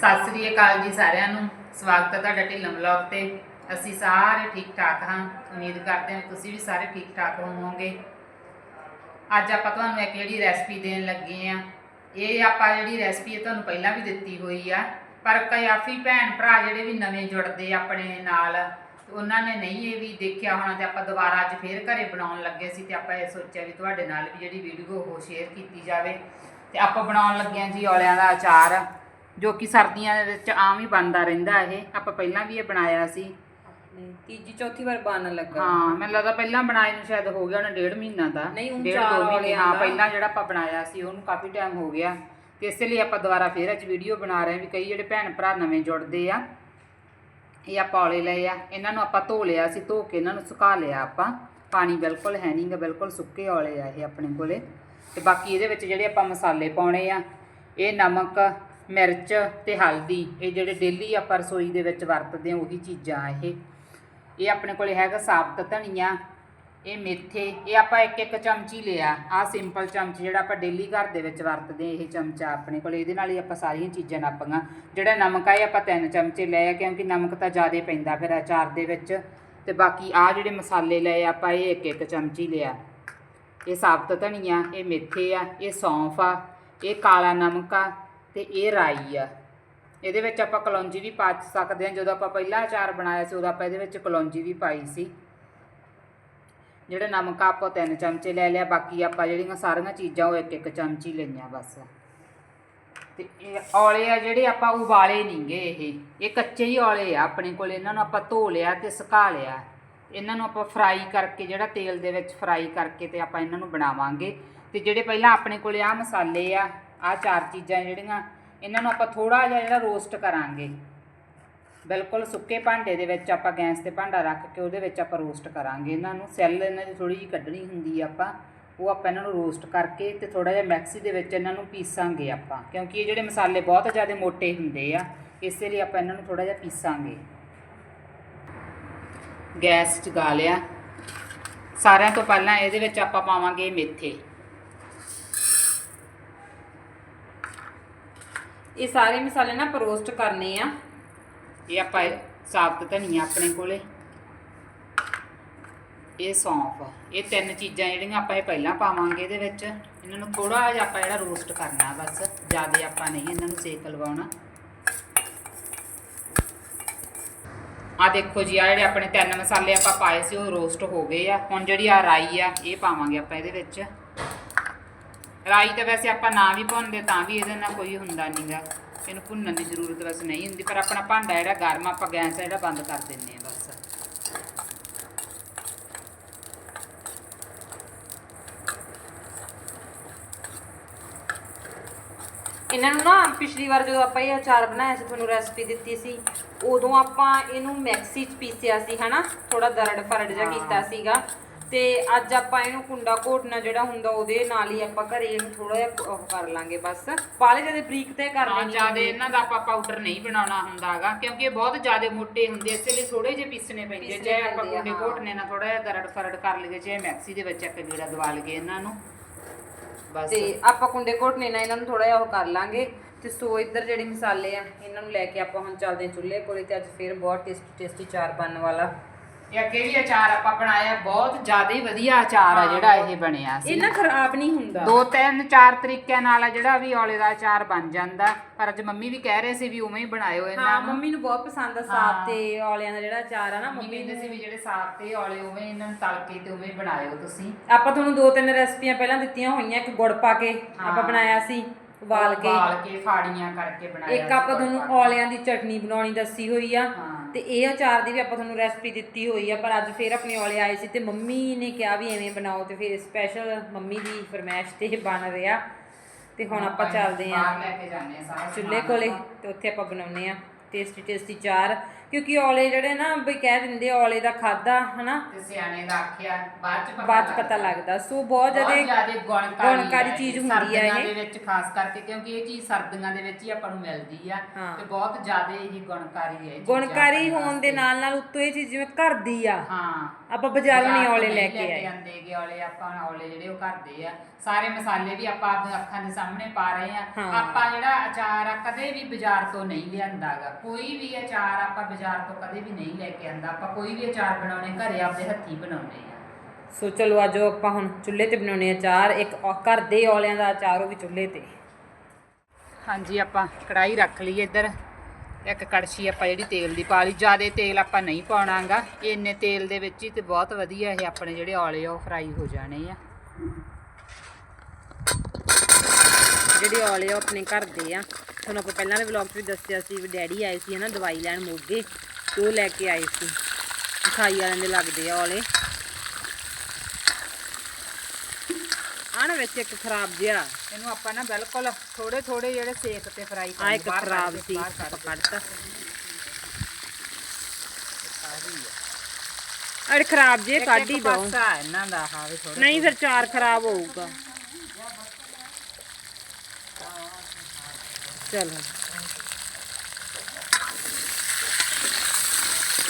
ਸਤਿ ਸ੍ਰੀ ਅਕਾਲ ਜੀ ਸਾਰਿਆਂ ਨੂੰ। ਸਵਾਗਤ ਹੈ ਤੁਹਾਡਾ ਢਿੱਲਮ ਵਲੌਗ ਤੇ। ਅਸੀਂ ਸਾਰੇ ਠੀਕ ਠਾਕ ਹਾਂ। ਉਮੀਦ ਕਰਦੇ ਹਾਂ ਤੁਸੀਂ ਵੀ ਸਾਰੇ ਠੀਕ ਠਾਕ ਹੋਵੋਗੇ। ਅੱਜ ਆਪਾਂ ਤੁਹਾਨੂੰ ਇੱਕ ਜਿਹੜੀ ਰੈਸਪੀ ਦੇਣ ਲੱਗੇ ਆ ਇਹ ਆਪਾਂ ਜਿਹੜੀ ਰੈਸਪੀ ਹੈ ਤੁਹਾਨੂੰ ਪਹਿਲਾਂ ਵੀ ਦਿੱਤੀ ਹੋਈ ਆ। ਪਰ ਕਾਫੀ ਭੈਣ ਭਰਾ ਜਿਹੜੇ ਵੀ ਨਵੇਂ ਜੁੜਦੇ ਆਪਣੇ ਨਾਲ, ਉਹਨਾਂ ਨੇ ਨਹੀਂ ਇਹ ਵੀ ਦੇਖਿਆ ਹੋਣਾ ਤੇ ਆਪਾਂ ਦੁਬਾਰਾ ਅੱਜ ਫੇਰ ਘਰੇ ਬਣਾਉਣ ਲੱਗੇ ਸੀ ਤੇ ਆਪਾਂ ਇਹ ਸੋਚਿਆ ਵੀ ਤੁਹਾਡੇ ਨਾਲ ਵੀ ਜਿਹੜੀ ਵੀਡੀਓ ਉਹ ਸ਼ੇਅਰ ਕੀਤੀ ਜਾਵੇ। ਤੇ ਆਪਾਂ ਬਣਾਉਣ ਲੱਗੇ ਹਾਂ ਜੀ ਔਲਿਆਂ ਦਾ ਅਚਾਰ। ਜੋ ਕਿ ਸਰਦੀਆਂ ਦੇ ਵਿੱਚ ਆਮ ਹੀ ਬਣਦਾ ਰਹਿੰਦਾ ਇਹ। ਆਪਾਂ ਪਹਿਲਾਂ ਵੀ ਇਹ ਬਣਾਇਆ ਸੀ। ਨਹੀਂ ਤੀਜੀ ਚੌਥੀ ਵਾਰ ਬਣਨ ਲੱਗਾ। ਹਾਂ ਮੈਨੂੰ ਲੱਗਦਾ ਪਹਿਲਾਂ ਬਣਾਏ ਨੂੰ ਸ਼ਾਇਦ ਹੋ ਗਿਆ ਹੋਣਾ ਡੇਢ ਮਹੀਨਾ ਦਾ। ਨਹੀਂ, ਹੁਣ ਡੇਢ ਚਾਰ ਦੋ ਮਹੀਨੇ ਹਾਂ ਦਾ। ਪਹਿਲਾਂ ਜਿਹੜਾ ਆਪਾਂ ਬਣਾਇਆ ਸੀ ਉਹਨੂੰ ਕਾਫੀ ਟਾਈਮ ਹੋ ਗਿਆ। ਤੇ ਇਸੇ ਲਈ ਆਪਾਂ ਦੁਬਾਰਾ ਫੇਰ ਅੱਜ ਵੀਡੀਓ ਬਣਾ ਰਹੇ ਹਾਂ ਵੀ ਕਈ ਜਿਹੜੇ ਭੈਣ ਭਰਾ ਨਵੇਂ ਜੁੜਦੇ ਆ ਇਹ ਆਪਾਂ ਔਲੇ ਲਏ ਆ। ਇਹਨਾਂ ਨੂੰ ਆਪਾਂ ਧੋ ਲਿਆ ਸੀ ਧੋ ਕੇ ਇਹਨਾਂ ਨੂੰ ਸੁਕਾ ਲਿਆ ਆਪਾਂ। ਪਾਣੀ ਬਿਲਕੁਲ ਹੈ ਨਹੀਂਗਾ ਬਿਲਕੁਲ ਸੁੱਕੇ ਔਲੇ ਆ ਇਹ ਆਪਣੇ ਕੋਲੇ। ਤੇ ਬਾਕੀ ਇਹਦੇ ਵਿੱਚ ਜਿਹੜੇ ਆਪਾਂ ਮਸਾਲੇ ਪਾਉਣੇ ਆ ਇਹ ਨਮਕ ਮਿਰਚ ਤੇ ਹਲਦੀ, ਇਹ ਜਿਹੜੇ ਡੇਲੀ ਆਪਾਂ ਰਸੋਈ ਦੇ ਵਿੱਚ ਵਰਤਦੇ ਹਾਂ, ਉਹੀ ਚੀਜ਼ਾਂ ਇਹ। ਇਹ ਆਪਣੇ ਕੋਲੇ ਹੈਗਾ ਸਾਬਤ ਧਨੀਆ, ਇਹ ਮੇਥੇ, ਇਹ ਆਪਾਂ ਇੱਕ ਇੱਕ ਚਮਚੀ ਲਿਆ। ਆ ਸਿੰਪਲ ਚਮਚ ਜਿਹੜਾ ਆਪਾਂ ਡੇਲੀ ਘਰ ਦੇ ਵਿੱਚ ਵਰਤਦੇ ਆ ਇਹ ਚਮਚਾ ਆਪਣੇ ਕੋਲ। ਇਹਦੇ ਨਾਲ ਹੀ ਆਪਾਂ ਸਾਰੀਆਂ ਚੀਜ਼ਾਂ ਨਾਪਾਂਗਾ ਜਿਹੜਾ ਨਮਕ ਆ, ਇਹ ਆਪਾਂ ਤਿੰਨ ਚਮਚੇ ਲਏ ਆ, ਕਿਉਂਕਿ ਨਮਕ ਤਾਂ ਜ਼ਿਆਦਾ ਪੈਂਦਾ ਫਿਰ ਅਚਾਰ ਦੇ ਵਿੱਚ। ਤੇ ਬਾਕੀ ਆ ਜਿਹੜੇ ਮਸਾਲੇ ਲਏ ਆਪਾਂ ਇਹ ਇੱਕ ਇੱਕ ਚਮਚੀ ਲਿਆ। ਇਹ ਸਾਬਤ ਧਨੀਆ, ਇਹ ਮੇਥੇ ਆ, ਇਹ ਸੌਂਫ ਆ, ਇਹ ਕਾਲਾ ਨਮਕ ਆ ਤੇ ਇਹ ਰਾਈ ਆ। ਇਹਦੇ ਵਿੱਚ ਆਪਾਂ ਕਲੌਂਜੀ ਵੀ ਪਾ ਸਕਦੇ ਹਾਂ। ਜਦੋਂ ਆਪਾਂ ਪਹਿਲਾ ਅਚਾਰ ਬਣਾਇਆ ਸੀ, ਉਦੋਂ ਆਪਾਂ ਇਹਦੇ ਵਿੱਚ ਕਲੌਂਜੀ ਵੀ ਪਾਈ ਸੀ। ਜਿਹੜਾ ਨਮਕ ਆਪਾਂ ਤਿੰਨ ਚਮਚੇ ਲੈ ਲਿਆ। ਬਾਕੀ ਆਪਾਂ ਜਿਹੜੀਆਂ ਸਾਰੀਆਂ ਚੀਜ਼ਾਂ, ਉਹ ਇੱਕ ਇੱਕ ਚਮਚੀ ਲਈਆਂ ਬਸ। ਤੇ ਇਹ ਔਲੇ ਆ ਜਿਹੜੇ ਆਪਾਂ ਉਬਾਲੇ ਨਹੀਂਗੇ ਇਹ। ਇਹ ਕੱਚੇ ਹੀ ਔਲੇ ਆ ਆਪਣੇ ਕੋਲ। ਇਹਨਾਂ ਨੂੰ ਆਪਾਂ ਧੋ ਲਿਆ ਤੇ ਸੁਕਾ ਲਿਆ। ਇਹਨਾਂ ਨੂੰ ਆਪਾਂ ਫਰਾਈ ਕਰਕੇ, ਜਿਹੜਾ ਤੇਲ ਦੇ ਵਿੱਚ ਫਰਾਈ ਕਰਕੇ ਤੇ ਆਪਾਂ ਇਹਨਾਂ ਨੂੰ ਬਣਾਵਾਂਗੇ। ਤੇ ਜਿਹੜੇ ਪਹਿਲਾਂ ਆਪਣੇ ਕੋਲੇ ਆ ਮਸਾਲੇ ਆ ਆ ਚਾਰ ਚੀਜ਼ਾਂ ਜਿਹੜੀਆਂ, ਇਹਨਾਂ ਨੂੰ ਆਪਾਂ ਥੋੜਾ ਜਿਹਾ ਜਿਹੜਾ ਰੋਸਟ ਕਰਾਂਗੇ। ਬਿਲਕੁਲ ਸੁੱਕੇ ਭਾਂਡੇ ਦੇ ਵਿੱਚ ਆਪਾਂ ਗੈਸ ਤੇ ਭਾਂਡਾ ਰੱਖ ਕੇ ਉਹਦੇ ਵਿੱਚ ਆਪਾਂ ਰੋਸਟ ਕਰਾਂਗੇ। ਇਹਨਾਂ ਨੂੰ ਸੈੱਲ ਇਹਨਾਂ ਦੀ ਥੋੜੀ ਜਿਹੀ ਕੱਢਣੀ ਹੁੰਦੀ ਆ ਆਪਾਂ, ਉਹ ਆਪਾਂ ਇਹਨਾਂ ਨੂੰ ਰੋਸਟ ਕਰਕੇ ਤੇ ਥੋੜਾ ਜਿਹਾ ਮਿਕਸੀ ਦੇ ਵਿੱਚ ਇਹਨਾਂ ਨੂੰ ਪੀਸਾਂਗੇ ਆਪਾਂ। ਕਿਉਂਕਿ ਇਹ ਜਿਹੜੇ ਮਸਾਲੇ ਬਹੁਤ ਜ਼ਿਆਦਾ ਮੋਟੇ ਹੁੰਦੇ ਆ, ਇਸੇ ਲਈ ਆਪਾਂ ਇਹਨਾਂ ਨੂੰ ਥੋੜਾ ਜਿਹਾ ਪੀਸਾਂਗੇ। ਗੈਸ ਜਗਾ ਲਿਆ। ਸਾਰਿਆਂ ਤੋਂ ਪਹਿਲਾਂ ਇਹਦੇ ਵਿੱਚ ਆਪਾਂ ਪਾਵਾਂਗੇ ਮੇਥੇ। ਇਹ ਸਾਰੇ ਮਸਾਲੇ ਨਾ ਪਰੋਸਟ ਕਰਨੇ ਆ। ਇਹ ਆਪਾਂ ਇਹ ਸਾਬਤ ਧਨੀਆ ਆਪਣੇ ਕੋਲੇ। ਇਹ ਸੌਂਫ, ਇਹ ਤਿੰਨ ਚੀਜ਼ਾਂ ਜਿਹੜੀਆਂ ਆਪਾਂ ਇਹ ਪਹਿਲਾਂ ਪਾਵਾਂਗੇ ਇਹਦੇ ਵਿੱਚ। ਇਹਨਾਂ ਨੂੰ ਥੋੜਾ ਜਿਹਾ ਆਪਾਂ ਜਿਹੜਾ ਰੋਸਟ ਕਰਨਾ ਬਸ, ਜ਼ਿਆਦਾ ਆਪਾਂ ਨਹੀਂ ਇਹਨਾਂ ਨੂੰ ਸੇਕ ਲਵਾਉਣਾ। ਆ ਦੇਖੋ ਜੀ ਆ ਜਿਹੜੇ ਆਪਣੇ ਤਿੰਨ ਮਸਾਲੇ ਆਪਾਂ ਪਾਏ ਸੀ, ਉਹ ਰੋਸਟ ਹੋ ਗਏ ਆ। ਹੁਣ ਜਿਹੜੀ ਆ ਰਾਈ ਆ, ਇਹ ਪਾਵਾਂਗੇ ਆਪਾਂ ਇਹਦੇ ਵਿੱਚ। ਰਾਈ ਤਾਂ ਵੈਸੇ ਆਪਾਂ ਨਾ ਵੀ ਭੁੰਨਦੇ ਤਾਂ ਵੀ ਇਹਦੇ ਨਾਲ ਕੋਈ ਹੁੰਦਾ ਨਹੀਂਗਾ ਇਹਨੂੰ ਭੁੰਨਣ ਦੀ ਜ਼ਰੂਰਤ ਵੈਸੇ ਨਹੀਂ ਹੁੰਦੀ ਪਰ ਆਪਣਾ ਭਾਂਡਾ ਜਿਹੜਾ ਗਰਮ ਆਪਾਂ ਗੈਸ ਜਿਹੜਾ ਬੰਦ ਕਰ ਦਿੰਨੇ ਆ ਬਸ। ਇਹਨਾਂ ਨੂੰ ਨਾ ਪਿਛਲੀ ਵਾਰ ਜਦੋਂ ਆਪਾਂ ਇਹ ਅਚਾਰ ਬਣਾਇਆ ਸੀ ਤੁਹਾਨੂੰ ਰੈਸਪੀ ਦਿੱਤੀ ਸੀ ਉਦੋਂ ਆਪਾਂ ਇਹਨੂੰ ਮਿਕਸੀ 'ਚ ਪੀਸਿਆ ਸੀ ਹਨਾ? ਥੋੜਾ ਦਰੜ ਫਰੜ ਜਿਹਾ। ਕੀਤਾ ਸੀਗਾ। ਤੇ ਅੱਜ ਆਪਾਂ ਇਹਨੂੰ ਕੁੰਡਾ ਘੋਟਣਾ ਜਿਹੜਾ ਹੁੰਦਾ ਉਹਦੇ ਨਾਲ ਹੀ ਆਪਾਂ ਘਰੇ ਇਹਨੂੰ ਥੋੜਾ ਜਿਹਾ ਉਹ ਕਰ ਲਾਂਗੇ ਬਸ। ਪਾਲੇ ਜਦੇ ਬਰੀਕ ਤੇ ਕਰ ਹਾਂ ਲੈਣੀ ਜ਼ਿਆਦਾ ਇਹਨਾਂ ਦਾ ਆਪਾਂ ਪਾਊਡਰ ਨਹੀਂ ਬਣਾਉਣਾ ਹੁੰਦਾਗਾ ਕਿਉਂਕਿ ਇਹ ਬਹੁਤ ਜ਼ਿਆਦਾ ਮੋਟੇ ਹੁੰਦੇ ਇਸੇ ਲਈ ਥੋੜੇ ਜਿਹੇ ਪੀਸਣੇ ਪੈਂਦੇ ਪੀਸਣੇ ਚਾਹੇ ਆਪਾਂ ਪੈਂਦੇ ਆ, ਗੁੰਡੇ ਹਾਂ। ਘੋਟਨੇ ਨਾਲ ਥੋੜਾ ਜਿਹਾ ਦਰੜ ਫਰੜ ਕਰ ਲਈਏ ਚਾਹੇ ਮਿਕਸੀ ਦੇ ਵਿੱਚ ਇੱਕ ਗੇੜਾ ਦਵਾ ਲਈਏ ਇਹਨਾਂ ਨੂੰ ਬਸ। ਤੇ ਆਪਾਂ ਕੁੰਡੇ ਘੋਟਨੇ ਨਾਲ ਇਹਨਾਂ ਨੂੰ ਥੋੜਾ ਜਿਹਾ ਉਹ ਕਰ ਲਾਂਗੇ। ਤੇ ਸੋ ਇੱਧਰ ਜਿਹੜੇ ਮਸਾਲੇ ਆ ਇਹਨਾਂ ਨੂੰ ਲੈ ਕੇ ਆਪਾਂ ਹੁਣ ਚੱਲਦੇ ਹਾਂ ਚੁੱਲ੍ਹੇ ਕੋਲੇ ਤੇ ਅੱਜ ਫੇਰ ਬਹੁਤ ਟੇਸਟੀ ਟੇਸਟੀ ਚਾਰ ਬਣਨ ਵਾਲਾ ਇਹ ਵੀ ਅਚਾਰ ਆਪਾਂ ਬਣਾਇਆ ਬਹੁਤ ਜ਼ਿਆਦਾ ਹੀ ਵਧੀਆ ਅਚਾਰ ਆ ਹਾਂ, ਜਿਹੜਾ ਇਹ ਬਣਿਆ ਸੀ ਇਹ ਨਾ ਖਰਾਬ ਨਹੀਂ ਹੁੰਦਾ ਦੋ ਤਿੰਨ ਚਾਰ ਤਰੀਕਿਆਂ ਨਾਲ ਆ ਜਿਹੜਾ ਵੀ ਔਲੇ ਦਾ ਅਚਾਰ ਬਣ ਜਾਂਦਾ ਪਰ ਅੱਜ ਮੰਮੀ ਵੀ ਕਹਿ ਰਹੇ ਸੀ ਵੀ ਉਵੇਂ ਹੀ ਬਣਾਇਓ ਹਾਂ ਇਹਨਾਂ ਨੂੰ ਮੰਮੀ ਨੂੰ ਬਹੁਤ ਪਸੰਦ ਆ ਹਾਂ। ਸਾਗ ਤੇ ਔਲਿਆਂ ਦਾ ਜਿਹੜਾ ਅਚਾਰ ਆ ਨਾ ਮੰਮੀ ਮੰਮੀ ਕਹਿੰਦੇ ਸੀ ਵੀ ਜਿਹੜੇ ਸਾਗ ਤੇ ਔਲੇ ਉਵੇਂ ਇਹਨਾਂ ਨੂੰ ਤਲ ਕੇ ਤੇ ਉਵੇਂ ਹੀ ਬਣਾਇਓ ਤੁਸੀਂ ਆਪਾਂ ਤੁਹਾਨੂੰ ਦੋ ਤਿੰਨ ਰੈਸਪੀਆਂ ਪਹਿਲਾਂ ਦਿੱਤੀਆਂ ਹੋਈਆਂ ਇੱਕ ਗੁੜ ਪਾ ਕੇ ਆਪਾਂ ਹਾਂ। ਬਣਾਇਆ ਸੀ ਉਬਾਲ ਕੇ ਉਬਾਲ ਕੇ ਫਾੜੀਆਂ ਕਰਕੇ ਬਣਾਇਆ ਇੱਕ ਸੀ ਆਪਾਂ ਤੁਹਾਨੂੰ। ਔਲਿਆਂ ਦੀ ਚਟਨੀ ਬਣਾਉਣੀ ਦੱਸੀ ਹੋਈ ਆ ਹਾਂ। ਤੇ ਇਹ ਅਚਾਰ ਦੀ ਵੀ ਆਪਾਂ ਤੁਹਾਨੂੰ ਰੈਸਪੀ ਦਿੱਤੀ ਹੋਈ ਆ ਪਰ ਅੱਜ ਫੇਰ ਆਪਣੇ ਔਲੇ ਆਏ ਸੀ ਤੇ ਮੰਮੀ ਨੇ ਕਿਹਾ ਵੀ ਐਵੇਂ ਬਣਾਓ ਤੇ ਫਿਰ ਸਪੈਸ਼ਲ ਮੰਮੀ ਦੀ ਫਰਮਾਇਸ਼ ਤੇ ਬਣ ਰਿਹਾ। ਤੇ ਹੁਣ ਆਪਾਂ ਚੱਲਦੇ ਆਂ ਬਾਹਰ ਲੈ ਕੇ ਜਾਂਦੇ ਆ ਸਾਰਾ ਚੁੱਲ੍ਹੇ ਕੋਲੇ। ਤੇ ਉੱਥੇ ਆਪਾਂ ਬਣਾਉਨੇ ਆ ਟੇਸਟੀ ਟੇਸਟੀ ਚਾਰ। ਕਿਉਂਕਿ ਔਲੇ ਜਿਹੜੇ ਨਾ ਬਈ ਕਹਿ ਦਿੰਦੇ ਔਲੇ ਦਾ ਖਾਦਾ ਹਨਾ? ਤੇ ਸਿਆਣੇ ਦਾ ਆਖਿਆ ਬਾਅਦ ਚ ਪਤਾ ਬਾਅਦ 'ਚ ਪਤਾ ਲੱਗਦਾ। ਸੋ ਬਹੁਤ ਜ਼ਿਆਦਾ ਜ਼ਿਆਦਾ ਗੁਣਕਾਰੀ ਗੁਣਕਾਰੀ ਹੈ ਚੀਜ਼ ਹੁੰਦੀ ਹੈ ਸਰਦੀਆਂ ਇਹ। ਦੇ ਵਿੱਚ ਖਾਸ ਕਰਕੇ ਕਿਉਂਕਿ ਇਹ ਚੀਜ਼ ਸਰਦੀਆਂ ਦੇ ਵਿੱਚ ਹੀ ਆਪਾਂ ਨੂੰ ਮਿਲਦੀ ਆ ਹਾਂ। ਤੇ ਬਹੁਤ ਜ਼ਿਆਦਾ ਇਹ ਗੁਣਕਾਰੀ ਹੈ ਇਹ ਚੀਜ਼ਾਂ ਗੁਣਕਾਰੀ ਆਪਣੇ ਹੋਣ ਦੇ ਵਾਸਤੇ। ਨਾਲ ਨਾਲ ਉੱਤੋਂ ਇਹ ਚੀਜ਼ ਜਿਵੇਂ ਘਰ ਦੀ ਆ। ਹਾਂ। ਆਪਾਂ ਬਾਜ਼ਾਰੋਂ ਨਹੀਂ ਔਲੇ ਲੈ ਕੇ ਆਏ। ਆਂਦੇ ਗੇ ਔਲੇ ਆਪਾਂ ਔਲੇ ਜਿਹੜੇ ਉਹ ਘਰ ਦੇ ਆ। ਸਾਰੇ ਮਸਾਲੇ ਵੀ ਆਪਾਂ ਆਪਣੀ ਅੱਖਾਂ ਦੇ ਸਾਹਮਣੇ ਪਾ ਰਹੇ ਆ। ਆਪਾਂ ਜਿਹੜਾ ਅਚਾਰ ਆ ਕਦੇ ਵੀ ਬਾਜ਼ਾਰ ਤੋਂ ਨਹੀਂ ਲਿਆਂਦਾਗਾ ਕੋਈ ਵੀ ਅਚਾਰ ਆਪਾਂ ਬਾਜ਼ਾਰ ਤੋਂ ਕਦੇ ਵੀ ਨਹੀਂ ਲੈ ਕੇ ਆਂਦਾ। ਆਪਾਂ ਕੋਈ ਵੀ ਅਚਾਰ ਬਣਾਉਣੇ, ਘਰੇ ਆਪਦੇ ਹੱਥੀਂ ਬਣਾਉਣੇ ਆ। ਸੋ ਚਲੋ ਅੱਜ ਆਪਾਂ ਹੁਣ ਚੁੱਲ੍ਹੇ ਤੇ ਬਣਾਉਣੇ ਅਚਾਰ। ਇੱਕ ਔ- ਘਰ ਦੇ ਔਲਿਆਂ ਦਾ ਅਚਾਰ, ਉਹ ਵੀ ਚੁੱਲ੍ਹੇ ਤੇ। ਹਾਂਜੀ, ਆਪਾਂ ਕੜਾਈ ਰੱਖ ਲਈ ਇੱਧਰ। ਇੱਕ ਕੜਛੀ ਆਪਾਂ ਜਿਹੜੀ ਤੇਲ ਦੀ ਪਾ ਲਈ। ਜ਼ਿਆਦਾ ਤੇਲ ਆਪਾਂ ਨਹੀਂ ਪਾਉਣਾਗਾ। ਇੰਨੇ ਤੇਲ ਦੇ ਵਿੱਚ ਹੀ ਤੇ ਬਹੁਤ ਵਧੀਆ ਇਹ ਆਪਣੇ ਜਿਹੜੇ ਔਲੇ ਆ, ਉਹ ਫਰਾਈ ਹੋ ਜਾਣੇ ਆ। ਜਿਹੜੇ ਔਲੇ ਆ, ਉਹ ਆਪਣੇ ਘਰ ਦੇ ਆ। ਤੁਹਾਨੂੰ ਆਪਾਂ ਪਹਿਲਾਂ ਦੇ ਵਲੌਗ 'ਚ ਵੀ ਦੱਸਿਆ ਸੀ ਵੀ ਡੈਡੀ ਆਏ ਸੀ ਹਨਾ ਦਵਾਈ ਲੈਣ ਮੋਗੇ ਤੇ ਉਹ ਲੈ ਕੇ ਆਏ ਸੀ। ਖਾਈ ਵਾਲਿਆਂ ਦੇ ਲੱਗਦੇ ਆ ਔਲੇ ਆ ਨਾ ਵਿੱਚ ਇੱਕ ਖਰਾਬ ਜਿਹਾ। ਇਹਨੂੰ ਆਪਾਂ ਨਾ ਬਿਲਕੁਲ ਥੋੜੇ ਥੋੜੇ ਜਿਹੜੇ ਸੇਕ ਤੇ ਫਰਾਈ ਆ ਇੱਕ ਖਰਾਬ ਸੀ। ਕੱਢਤਾ। ਅਰੇ ਖਰਾਬ ਜੇ ਕੱਢ ਹੀ ਦੋ। ਪਾਸਾ ਹੈ ਇਹਨਾਂ ਦਾ ਹਾਂ ਵੀ ਥੋੜਾ ਨਹੀਂ ਫਿਰ ਚਾਰ ਖਰਾਬ ਹੋਊਗਾ। ਚਲੋ।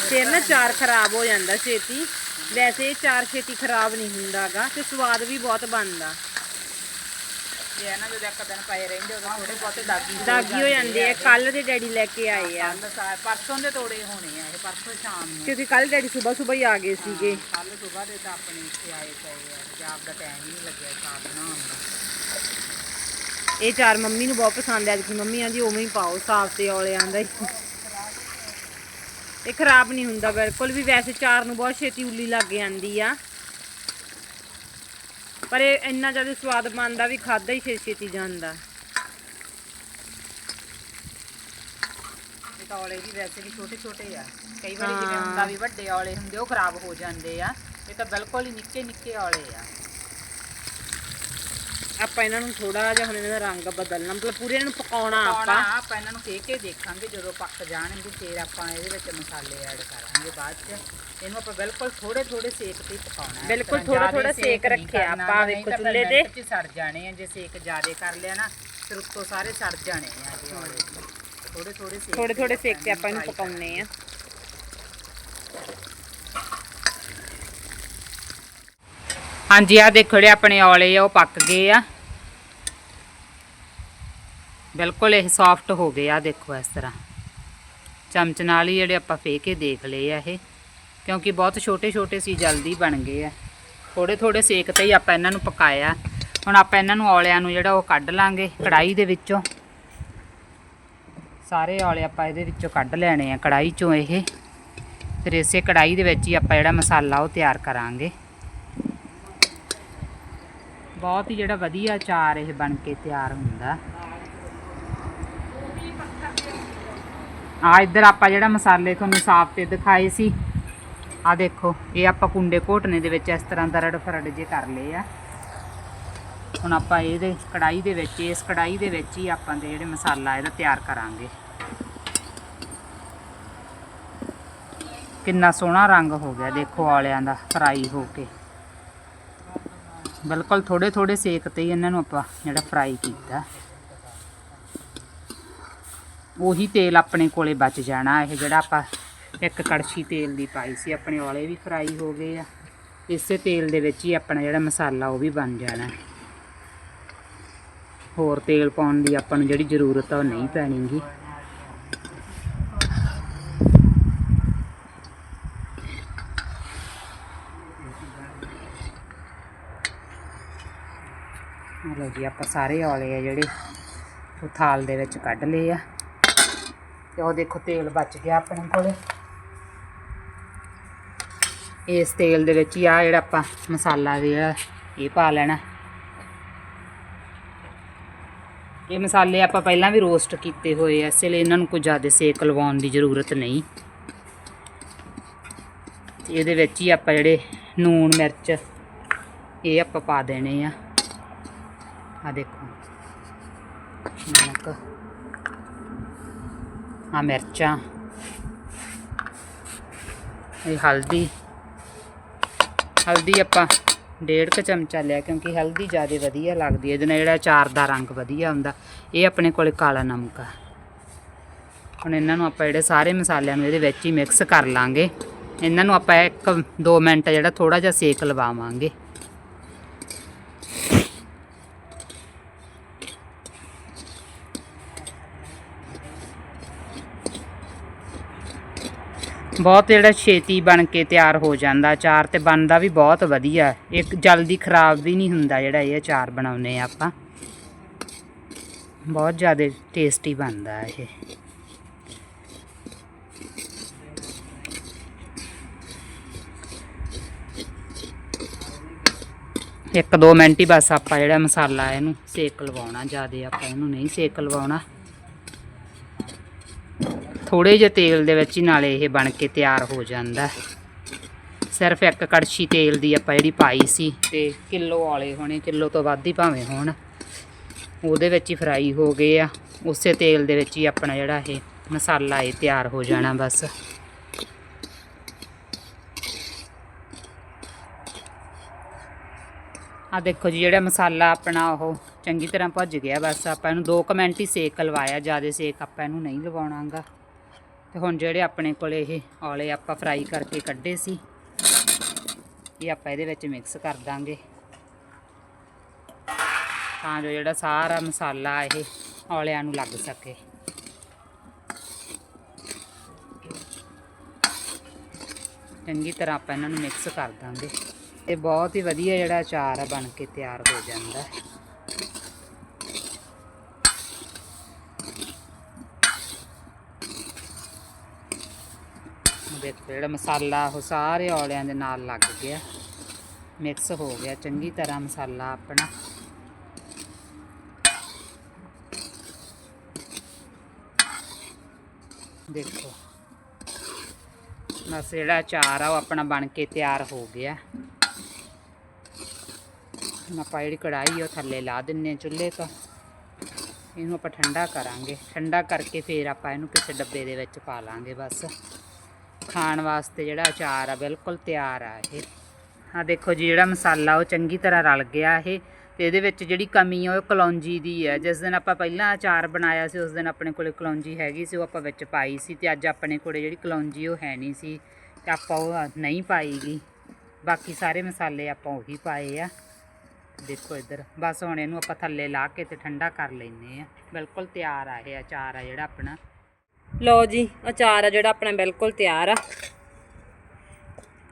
ਫਿਰ ਨਾ ਚਾਰ ਖਰਾਬ ਹੋ ਜਾਂਦਾ ਛੇਤੀ। ਵੈਸੇ ਇਹ ਚਾਰ ਛੇਤੀ ਖਰਾਬ ਨਹੀਂ ਹੁੰਦਾਗਾ ਤੇ ਸਵਾਦ ਵੀ ਬਹੁਤ ਬਣਦਾ। ਇਹ ਨਾ ਜਦੋਂ ਇੱਕ ਦਿਨ ਪਏ ਰਹਿੰਦੇ ਉਦੋਂ ਥੋੜੇ ਬਹੁਤੇ ਦਾਗੀ ਦਾਗੀ ਹੋ ਜਾਂਦੇ ਆ। ਕੱਲ ਦੇ ਡੈਡੀ ਲੈ ਕੇ ਆਏ ਆ। ਸਾ ਪਰਸੋਂ ਦੇ ਤੋੜੇ ਹੋਣੇ ਆ ਇਹ ਪਰਸੋਂ ਸ਼ਾਮ ਨੂੰ। ਕਿਉਂਕਿ ਕੱਲ ਡੈਡੀ ਸਵੇਰ ਸਵੇਰ ਹੀ ਆ ਗਏ ਸੀਗੇ। ਕੱਲ ਸੁਬਾਹ ਦੇ ਤਾਂ ਆਪਣੇ ਇੱਥੇ ਆਏ ਪਏ ਆ। ਪੰਜਾਬ ਦਾ ਟਾਈਮ ਹੀ ਨਹੀਂ ਲੱਗਿਆ ਸਾਗ ਬਣਾਉਣ ਦਾ। ਇਹ ਚਾਰ ਮੰਮੀ ਨੂੰ ਬਹੁਤ ਪਸੰਦ ਆ ਕਿ ਮੰਮੀ ਆਂਦੀ ਉਵੇਂ ਹੀ ਪਾਓ ਸਾਫ਼ ਤੇ ਔਲਿਆਂ ਦਾ ਹੀ। ਇਹ ਖਰਾਬ ਨਹੀਂ ਹੁੰਦਾ ਬਿਲਕੁਲ ਵੀ ਵੈਸੇ ਚਾਰ ਨੂੰ ਬਹੁਤ ਛੇਤੀ ਉੱਲੀ ਲੱਗ ਜਾਂਦੀ ਆ। ਪਰ ਇਹ ਇੰਨਾ ਜ਼ਿਆਦਾ ਸਵਾਦ ਬਣਦਾ ਵੀ ਖਾਦਾ ਹੀ ਛੇਤੀ ਜਾਂਦਾ। ਇਹ ਤਾਂ ਔਲੇ ਵੀ ਵੈਸੇ ਵੀ ਛੋਟੇ ਛੋਟੇ ਆ। ਕਈ ਵਾਰੀ ਜਿਵੇਂ ਹੁੰਦਾ ਵੀ ਵੱਡੇ ਔਲੇ ਹੁੰਦੇ ਉਹ ਖਰਾਬ ਹੋ ਜਾਂਦੇ ਆ। ਇਹ ਤਾਂ ਬਿਲਕੁਲ ਹੀ ਨਿੱਕੇ ਨਿੱਕੇ ਔਲੇ ਆ। ਆਪਾਂ ਇਹਨਾਂ ਨੂੰ ਥੋੜਾ ਜਿਹਾ ਹੁਣ ਇਹਨਾਂ ਦਾ ਰੰਗ ਬਦਲਣਾ ਮਤਲਬ ਪੂਰੇ ਇਹਨਾਂ ਨੂੰ ਪਕਾਉਣਾ ਪਾਉਣਾ ਆਪਾਂ। ਆਪਾਂ ਇਹਨਾਂ ਨੂੰ ਫੇਕ ਕੇ ਦੇਖਾਂਗੇ ਜਦੋਂ ਪੱਕ ਜਾਣਗੇ ਫਿਰ ਆਪਾਂ ਇਹਦੇ ਵਿੱਚ ਮਸਾਲੇ ਐਡ ਕਰਾਂਗੇ ਬਾਅਦ ਚ। ਇਹਨੂੰ ਆਪਾਂ ਬਿਲਕੁਲ ਥੋੜੇ ਥੋੜੇ ਸੇਕ ਤੇ ਹੀ ਪਕਾਉਣਾ ਹੈ। ਬਿਲਕੁਲ ਇਸ ਤਰ੍ਹਾਂ ਜ਼ਿਆਦੇ ਸੇਕ ਨਹੀਂ ਰੱਖਿਆ ਕਰਨਾ, ਆਪਾਂ ਨਹੀਂ ਵੇਖੋ ਤਾਂ ਫਿਰ ਚੁੱਲ੍ਹੇ ਤੇ। ਮਿੰਟ 'ਚ ਸੜ ਜਾਣੇ ਆ ਜੇ ਸੇਕ ਜ਼ਿਆਦੇ ਕਰ ਲਿਆ ਨਾ ਫਿਰ ਉੱਤੋਂ ਸਾਰੇ ਸੜ ਜਾਣੇ ਆ ਔਲੇ ਥੋੜੇ ਥੋੜੇ ਸੇਕ ਥੋੜੇ ਥੋੜੇ ਸੇਕ ਤੇ ਆਪਾਂ ਇਹਨੂੰ fry ਪਕਾਉਣੇ ਆ। ਹਾਂਜੀ ਆ ਦੇਖੋ ਜਿਹੜੇ ਆਪਣੇ ਔਲੇ ਆ, ਉਹ ਪੱਕ ਗਏ ਆ। ਬਿਲਕੁਲ ਇਹ ਸੌਫਟ ਹੋ ਗਏ ਆ, ਦੇਖੋ ਇਸ ਤਰ੍ਹਾਂ। ਚਮਚ ਨਾਲ ਹੀ ਜਿਹੜੇ ਆਪਾਂ ਫੇਕ ਕੇ ਦੇਖ ਲਏ ਆ ਇਹ, ਕਿਉਂਕਿ ਬਹੁਤ ਛੋਟੇ ਛੋਟੇ ਸੀ, ਜਲਦੀ ਬਣ ਗਏ ਆ। ਥੋੜੇ ਥੋੜੇ ਸੇਕ ਤੇ ਹੀ ਆਪਾਂ ਇਹਨਾਂ ਨੂੰ ਪਕਾਇਆ। ਹੁਣ ਆਪਾਂ ਇਹਨਾਂ ਨੂੰ ਔਲਿਆਂ ਨੂੰ ਜਿਹੜਾ ਉਹ ਕੱਢ ਲਾਂਗੇ ਕੜਾਈ ਦੇ ਵਿੱਚੋਂ। ਸਾਰੇ ਔਲੇ ਆਪਾਂ ਇਹਦੇ ਵਿੱਚੋਂ ਕੱਢ ਲੈਣੇ ਆ ਕੜਾਈ ਚੋਂ ਇਹ। ਫਿਰ ਇਸੇ ਕੜਾਈ ਦੇ ਵਿੱਚ ਹੀ ਆਪਾਂ ਜਿਹੜਾ ਮਸਾਲਾ ਉਹ ਤਿਆਰ ਕਰਾਂਗੇ। ਬਹੁਤ ਹੀ ਜਿਹੜਾ ਵਧੀਆ ਅਚਾਰ ਇਹ ਬਣ ਕੇ ਤਿਆਰ ਹੁੰਦਾ। ਆ ਇੱਧਰ ਆਪਾਂ ਜਿਹੜਾ ਮਸਾਲੇ ਤੁਹਾਨੂੰ ਸਾਫ਼ ਤੇ ਦਿਖਾਏ ਸੀ। ਆ ਦੇਖੋ, ਇਹ ਆਪਾਂ ਕੁੰਡੇ ਘੋਟਨੇ ਦੇ ਵਿੱਚ ਇਸ ਤਰ੍ਹਾਂ ਦਰੜ ਫਰੜ ਜੇ ਕਰ ਲਏ ਆ। ਹੁਣ ਆਪਾਂ ਇਹਦੇ ਕੜਾਈ ਦੇ ਵਿੱਚ, ਇਸ ਕੜਾਈ ਦੇ ਵਿੱਚ ਹੀ ਆਪਾਂ ਦੇ ਜਿਹੜੇ ਮਸਾਲਾ ਇਹਦਾ ਤਿਆਰ ਕਰਾਂਗੇ। ਕਿੰਨਾ ਸੋਹਣਾ ਰੰਗ ਹੋ ਗਿਆ, ਦੇਖੋ ਔਲਿਆਂ ਦਾ, ਫਰਾਈ ਹੋ ਕੇ। ਬਿਲਕੁਲ ਥੋੜੇ ਥੋੜੇ ਸੇਕ ਤੇ ਹੀ ਇਹਨਾਂ ਨੂੰ ਆਪਾਂ ਜਿਹੜਾ ਫਰਾਈ ਕੀਤਾ। ਉਹੀ ਤੇਲ ਆਪਣੇ ਕੋਲੇ ਬਚ ਜਾਣਾ, ਇਹ ਜਿਹੜਾ ਆਪਾਂ ਇੱਕ ਕੜਛੀ ਤੇਲ ਦੀ ਪਾਈ ਸੀ, ਆਪਣੇ ਔਲੇ ਵੀ ਫਰਾਈ ਹੋ ਗਏ ਆ। ਇਸੇ ਤੇਲ ਦੇ ਵਿੱਚ ਹੀ ਆਪਣਾ ਜਿਹੜਾ ਮਸਾਲਾ ਉਹ ਵੀ ਬਣ ਜਾਣਾ। ਹੋਰ ਤੇਲ ਪਾਉਣ ਦੀ ਆਪਾਂ ਨੂੰ ਜਿਹੜੀ ਜ਼ਰੂਰਤ ਆ ਉਹ ਨਹੀਂ ਪੈਣੀਗੀ। ਲਓ ਜੀ ਆਪਾਂ ਸਾਰੇ ਔਲੇ ਆ ਜਿਹੜੇ। ਉਹ ਥਾਲ ਦੇ ਵਿੱਚ ਕੱਢ ਲਏ ਆ। ਤੇ ਉਹ ਦੇਖੋ ਤੇਲ ਬਚ ਗਿਆ ਆਪਣੇ ਕੋਲੇ। ਇਸ ਤੇਲ ਦੇ ਵਿੱਚ ਹੀ ਆ ਜਿਹੜਾ ਆਪਾਂ ਮਸਾਲਾ ਜਿਹੜਾ ਇਹ ਪਾ ਲੈਣਾ। ਇਹ ਮਸਾਲੇ ਆਪਾਂ ਪਹਿਲਾਂ ਵੀ ਰੋਸਟ ਕੀਤੇ ਹੋਏ ਆ, ਇਸ ਲਈ ਇਹਨਾਂ ਨੂੰ ਕੋਈ ਜ਼ਿਆਦਾ ਸੇਕ ਲਵਾਉਣ ਦੀ ਜ਼ਰੂਰਤ ਨਹੀਂ। ਇਹਦੇ ਵਿੱਚ ਹੀ ਆਪਾਂ ਜਿਹੜੇ ਨੂਣ ਮਿਰਚ, ਇਹ ਆਪਾਂ ਪਾ ਦੇਣੇ ਆ। ਆ ਦੇਖੋ। ਨਮਕ। ਆ ਮਿਰਚਾਂ। ਇਹ ਹਲਦੀ। ਹਲਦੀ ਆਪਾਂ ਡੇਢ ਕੁ ਚਮਚਾ ਲਿਆ ਕਿਉਂਕਿ ਹਲਦੀ ਜ਼ਿਆਦਾ ਵਧੀਆ ਲੱਗਦੀ ਹੈ। ਇਹਦੇ ਨਾਲ ਜਿਹੜਾ ਅਚਾਰ ਦਾ ਰੰਗ ਵਧੀਆ ਹੁੰਦਾ। ਇਹ ਆਪਣੇ ਕੋਲੇ ਕਾਲਾ ਨਮਕ ਆ। ਹੁਣ ਇਹਨਾਂ ਨੂੰ ਆਪਾਂ ਜਿਹੜੇ ਸਾਰੇ ਮਸਾਲਿਆਂ ਨੂੰ ਇਹਦੇ ਵਿੱਚ ਹੀ ਮਿਕਸ ਕਰ ਲਾਂਗੇ। ਇਹਨਾਂ ਨੂੰ ਆਪਾਂ ਇੱਕ 2 ਮਿੰਟ ਜਿਹੜਾ ਥੋੜਾ ਜਿਹਾ ਸੇਕ ਲਵਾਵਾਂਗੇ। ਬਹੁਤ ਜਿਹੜਾ ਛੇਤੀ ਬਣ ਕੇ ਤਿਆਰ ਹੋ ਜਾਂਦਾ, ਅਚਾਰ ਤੇ ਬਣਦਾ ਵੀ ਬਹੁਤ ਵਧੀਆ। ਇੱਕ ਜਲਦੀ ਖਰਾਬ ਵੀ ਨਹੀਂ ਹੁੰਦਾ ਜਿਹੜਾ ਇਹ ਅਚਾਰ ਬਣਾਉਨੇ ਆ ਆਪਾਂ। ਬਹੁਤ ਜ਼ਿਆਦਾ ਟੇਸਟੀ ਬਣਦਾ ਇਹ। ਇੱਕ ਦੋ ਮਿੰਟ ਹੀ ਬਸ ਆਪਾਂ ਜਿਹੜਾ ਮਸਾਲਾ ਇਹਨੂੰ ਸੇਕ ਲਵਾਉਣਾ, ਜ਼ਿਆਦਾ ਆਪਾਂ ਇਹਨੂੰ ਨਹੀਂ ਸੇਕ ਲਵਾਉਣਾ। ਥੋੜੇ ਜਿਹੇ ਤੇਲ ਦੇ ਵਿੱਚ ਹੀ ਨਾਲੇ ਇਹ ਬਣ ਕੇ ਤਿਆਰ ਹੋ ਜਾਂਦਾ ਸਿਰਫ ਇੱਕ ਕੜਛੀ ਤੇਲ ਦੀ ਆਪਾਂ ਜਿਹੜੀ ਪਾਈ ਸੀ ਤੇ ਕਿਲੋ ਵਾਲੇ ਹੋਣੇ, ਕਿਲੋ ਤੋਂ ਵੱਧ ਹੀ ਭਾਵੇਂ ਹੋਣ। ਉਹਦੇ ਵਿੱਚ ਹੀ ਫਰਾਈ ਹੋ ਗਏ ਆ। ਉਸੇ ਤੇਲ ਦੇ ਵਿੱਚ ਹੀ ਆਪਣਾ ਜਿਹੜਾ ਇਹ ਮਸਾਲਾ ਇਹ ਤਿਆਰ ਹੋ ਜਾਣਾ ਬਸ। ਆ ਦੇਖੋ ਜੀ, ਜਿਹੜਾ ਮਸਾਲਾ ਆਪਣਾ ਉਹ ਚੰਗੀ ਤਰ੍ਹਾਂ ਭੁੱਜ ਗਿਆ ਬਸ। ਆਪਾਂ ਇਹਨੂੰ 2 ਮਿੰਟ ਹੀ ਸੇਕ ਲਵਾਇਆ, ਜ਼ਿਆਦਾ ਸੇਕ ਆਪਾਂ ਇਹਨੂੰ ਨਹੀਂ ਲਵਾਉਣਾਗਾ। ਤੇ ਹੁਣ ਜਿਹੜੇ ਆਪਣੇ ਕੋਲ ਇਹ ਔਲੇ ਆਪਾਂ ਫਰਾਈ ਕਰਕੇ ਕੱਢੇ ਸੀ, ਇਹ ਆਪਾਂ ਇਹਦੇ ਵਿੱਚ ਮਿਕਸ ਕਰ ਦਾਂਗੇ। ਤਾਂ ਜੋ ਜਿਹੜਾ ਸਾਰਾ ਮਸਾਲਾ ਇਹ ਔਲਿਆਂ ਨੂੰ ਲੱਗ ਸਕੇ। ਚੰਗੀ ਤਰ੍ਹਾਂ ਆਪਾਂ ਇਹਨਾਂ ਨੂੰ ਮਿਕਸ ਕਰ ਦਾਂਗੇ। ਇਹ ਬਹੁਤ ਹੀ ਵਧੀਆ ਜਿਹੜਾ ਅਚਾਰ ਆ, ਬਣ ਕੇ ਤਿਆਰ ਹੋ ਜਾਂਦਾ। ਹੈ ਉਹ ਦੇਖੋ ਜਿਹੜਾ ਮਸਾਲਾ ਉਹ ਸਾਰੇ ਔਲਿਆਂ ਦੇ ਨਾਲ ਲੱਗ ਗਿਆ। ਮਿਕਸ ਹੋ ਗਿਆ। ਚੰਗੀ ਤਰ੍ਹਾਂ ਮਸਾਲਾ ਆਪਣਾ। ਦੇਖੋ। ਬਸ ਜਿਹੜਾ ਅਚਾਰ ਆ ਉਹ ਆਪਣਾ ਬਣ ਕੇ ਤਿਆਰ ਹੋ ਗਿਆ। ਹੁਣ ਆਪਾਂ ਜਿਹੜੀ ਕੜਾਈ ਉਹ ਥੱਲੇ ਲਾ ਦਿੰਨੇ ਚੁੱਲ੍ਹੇ ਤੋਂ। ਇਹਨੂੰ ਆਪਾਂ ਠੰਡਾ ਕਰਾਂਗੇ। ਠੰਡਾ ਕਰਕੇ ਫੇਰ ਆਪਾਂ ਇਹਨੂੰ ਕਿਸੇ ਡੱਬੇ ਦੇ ਵਿੱਚ ਪਾ ਲਾਂਗੇ ਬਸ। ਖਾਣ ਵਾਸਤੇ ਜਿਹੜਾ ਅਚਾਰ ਆ, ਬਿਲਕੁਲ ਤਿਆਰ ਆ ਇਹ। ਆ ਦੇਖੋ ਜੀ, ਜਿਹੜਾ ਮਸਾਲਾ ਉਹ ਚੰਗੀ ਤਰ੍ਹਾਂ ਰਲ ਗਿਆ ਇਹ ਤੇ ਇਹਦੇ ਵਿੱਚ ਜਿਹੜੀ ਕਮੀ ਆ, ਉਹ ਕਲੌਂਜੀ ਦੀ ਹੈ ਜਿਸ ਦਿਨ ਆਪਾਂ ਪਹਿਲਾਂ ਅਚਾਰ ਬਣਾਇਆ ਸੀ, ਉਸ ਦਿਨ ਆਪਣੇ ਕੋਲੇ ਕਲੌਂਜੀ ਹੈਗੀ ਸੀ, ਉਹ ਆਪਾਂ ਵਿੱਚ ਪਾਈ ਸੀ ਤੇ ਅੱਜ ਆਪਣੇ ਕੋਲੇ ਜਿਹੜੀ ਕਲੌਂਜੀ ਉਹ ਹੈ ਨਹੀਂ ਸੀ ਤੇ ਆਪਾਂ ਉਹ ਨਹੀਂ ਪਾਈਗੀ। ਬਾਕੀ ਸਾਰੇ ਮਸਾਲੇ ਆਪਾਂ ਉਹੀ ਪਾਏ ਆ। ਦੇਖੋ ਇੱਧਰ, ਬਸ ਹੁਣ ਇਹਨੂੰ ਆਪਾਂ ਥੱਲੇ ਲਾ ਕੇ ਤੇ ਠੰਡਾ ਕਰ ਲੈਨੇ ਆ। ਬਿਲਕੁਲ ਤਿਆਰ ਆ ਇਹ ਅਚਾਰ ਆ ਜਿਹੜਾ ਆਪਣਾ। ਲਓ ਜੀ ਅਚਾਰ ਆ ਜਿਹੜਾ ਆਪਣਾ ਬਿਲਕੁਲ ਤਿਆਰ ਆ।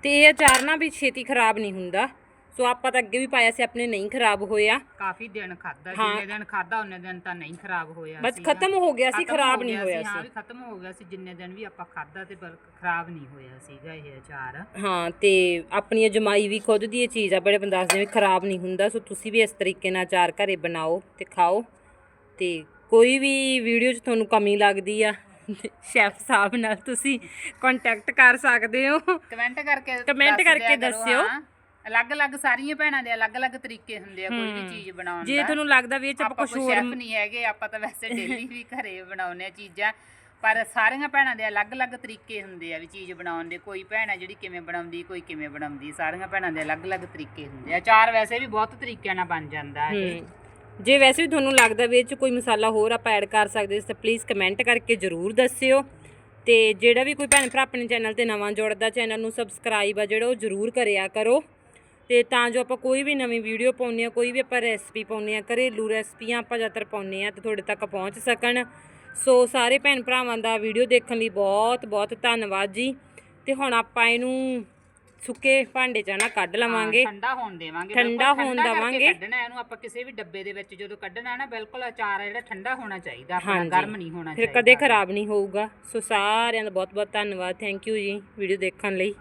ਤੇ ਇਹ ਅਚਾਰ ਨਾ ਵੀ ਛੇਤੀ ਖਰਾਬ ਨਹੀਂ ਹੁੰਦਾ। ਸੋ ਆਪਾਂ ਤਾਂ ਅੱਗੇ ਵੀ ਪਾਇਆ ਸੀ ਆਪਣੇ ਨਹੀਂ ਖਰਾਬ ਹੋਇਆ। ਕਾਫੀ ਦਿਨ ਖਾਦਾ ਹਾਂ। ਜਿੰਨੇ ਦਿਨ ਖਾਦਾ ਉਹਨੇ ਦਿਨ ਤਾਂ ਨਹੀਂ ਖਰਾਬ ਹੋਇਆ ਬਸ ਸੀਗਾ। ਖਤਮ ਹੋ ਗਿਆ ਸੀ ਖਤਮ ਖਰਾਬ ਹੋ ਨਹੀਂ ਗਿਆ ਹੋਇਆ ਹਾਂ ਸੀ। ਖਤਮ ਹੋ ਗਿਆ ਸੀ ਜਿੰਨੇ ਦਿਨ ਵੀ ਆਪਾਂ ਖਾਦਾ ਤੇ ਬਲ ਖਰਾਬ ਨਹੀਂ ਹੋਇਆ ਸੀਗਾ ਇਹ ਅਚਾਰ। ਹਾਂ ਤੇ ਆਪਣੀ ਅਜਮਾਈ ਵੀ ਖੁਦ ਦੀ ਇਹ ਚੀਜ਼ ਆ ਬੜੇ ਬੰਦੇ ਦੱਸਦੇ ਵੀ ਖਰਾਬ ਨਹੀਂ ਹੁੰਦਾ। ਸੋ ਤੁਸੀਂ ਵੀ ਇਸ ਤਰੀਕੇ ਨਾਲ ਅਚਾਰ ਘਰੇ ਬਣਾਓ ਤੇ ਖਾਓ। ਤੇ ਕੋਈ ਵੀ ਵੀਡੀਓ 'ਚ ਤੁਹਾਨੂੰ ਕਮੀ ਲੱਗਦੀ ਆ ਸ਼ੈਫ ਸਾਹਿਬ ਨਾਲ ਤੁਸੀਂ ਕੰਟੈਕਟ ਕਰ ਸਕਦੇ ਹੋ। ਕਮੈਂਟ ਕਰਕੇ ਦੱਸ ਕਰਕੇ ਦਿਆ ਕਰੋ, ਦੱਸਿਓ। ਹਾਂ। ਅਲੱਗ-ਅਲੱਗ ਸਾਰੀਆਂ ਭੈਣਾਂ ਦੇ ਅਲੱਗ-ਅਲੱਗ ਤਰੀਕੇ ਹੁੰਦੇ ਆ ਕੋਈ ਵੀ। ਚੀਜ਼ ਬਣਾਉਣ ਜੇ ਦਾ। ਤੁਹਾਨੂੰ ਲੱਗਦਾ ਵੀ ਇਹ ਚ ਆਪਾਂ ਕੁਝ ਹੋਰ ਸ਼ੈਫ ਨਹੀਂ ਹੈਗੇ ਆਪਾਂ ਤਾਂ ਵੈਸੇ ਡੇਲੀ ਵੀ ਘਰੇ ਬਣਾਉਂਦੇ ਆ ਚੀਜ਼ਾਂ। ਪਰ ਸਾਰੀਆਂ ਭੈਣਾਂ ਦੇ ਅਲੱਗ-ਅਲੱਗ ਤਰੀਕੇ ਹੁੰਦੇ ਆ ਵੀ ਚੀਜ਼ ਬਣਾਉਣ ਦੇ। ਕੋਈ ਭੈਣ ਆ ਜਿਹੜੀ ਕਿਵੇਂ ਬਣਾਉਂਦੀ ਕੋਈ ਕਿਵੇਂ ਬਣਾਉਂਦੀ। ਸਾਰੀਆਂ ਭੈਣਾਂ ਦੇ ਅਲੱਗ-ਅਲੱਗ ਤਰੀਕੇ ਹੁੰਦੇ ਆ। ਅਚਾਰ ਵੈਸੇ ਵੀ ਬਹੁਤ ਤਰੀਕਿਆਂ ਨਾਲ ਬਣ ਜਾਂਦਾ ਹੈ। ਜੇ ਵੈਸੇ ਵੀ ਤੁਹਾਨੂੰ ਲੱਗਦਾ ਵੀ ਇਹ ਚ ਕੋਈ ਮਸਾਲਾ ਹੋਰ ਆਪਾਂ ਐਡ ਕਰ ਸਕਦੇ ਤਾਂ ਪਲੀਜ਼ ਕਮੈਂਟ ਕਰਕੇ ਜਰੂਰ ਦੱਸਿਓ। ਤੇ ਜਿਹੜਾ ਵੀ ਕੋਈ ਭੈਣ ਭਰਾ ਆਪਣੇ ਚੈਨਲ ਤੇ ਨਵਾਂ ਜੁੜਦਾ ਚੈਨਲ ਨੂੰ ਸਬਸਕ੍ਰਾਈਬ ਆ ਜਿਹੜਾ, ਉਹ ਜਰੂਰ ਕਰਿਆ ਕਰੋ। ਤੇ ਤਾਂ ਜੋ ਆਪਾਂ ਕੋਈ ਵੀ ਨਵੀਂ ਵੀਡੀਓ ਪਾਉਂਦੇ ਆ ਕੋਈ ਵੀ ਆਪਾਂ ਰੈਸਪੀ ਪਾਉਂਦੇ ਆ ਘਰੇਲੂ ਰੈਸਪੀਆਂ ਆਪਾਂ ਜ਼ਿਆਦਾਤਰ ਪਾਉਂਦੇ ਆ ਤੇ ਤੁਹਾਡੇ ਤੱਕ ਪਹੁੰਚ ਸਕਣ। ਸੋ ਸਾਰੇ ਭੈਣ ਭਰਾਵਾਂ ਦਾ ਵੀਡੀਓ ਦੇਖਣ ਲਈ ਬਹੁਤ ਬਹੁਤ ਧੰਨਵਾਦ ਜੀ। ਤੇ ਹੁਣ ਆਪਾਂ ਇਹਨੂੰ ਸੁੱਕੇ ਭਾਂਡੇ ਚ ਨਾ ਕੱਢ ਲਵਾਂਗੇ। ਠੰਡਾ ਹੋਣ ਦੇਵਾਂਗੇ ਠੰਡਾ ਹੋਣ ਦੇਵਾਂਗੇ। ਕੱਢਣਾ ਇਹਨੂੰ ਆਪਾਂ ਕਿਸੇ ਵੀ ਡੱਬੇ ਦੇ ਵਿੱਚ ਜਦੋਂ ਕੱਢਣਾ ਨਾ ਬਿਲਕੁਲ ਅਚਾਰ ਜਿਹੜਾ ਠੰਡਾ ਹੋਣਾ ਚਾਹੀਦਾ ਆਪਣਾ। ਗਰਮ ਨਹੀਂ ਹੋਣਾ ਫਿਰ ਚਾਹੀਦਾ ਕਦੇ ਖਰਾਬ ਨਹੀਂ ਹੋਊਗਾ। ਸੋ ਸਾਰਿਆਂ ਦਾ ਬਹੁਤ ਬਹੁਤ ਧੰਨਵਾਦ। ਥੈਂਕ ਯੂ ਜੀ ਵੀਡੀਓ ਦੇਖਣ ਲਈ।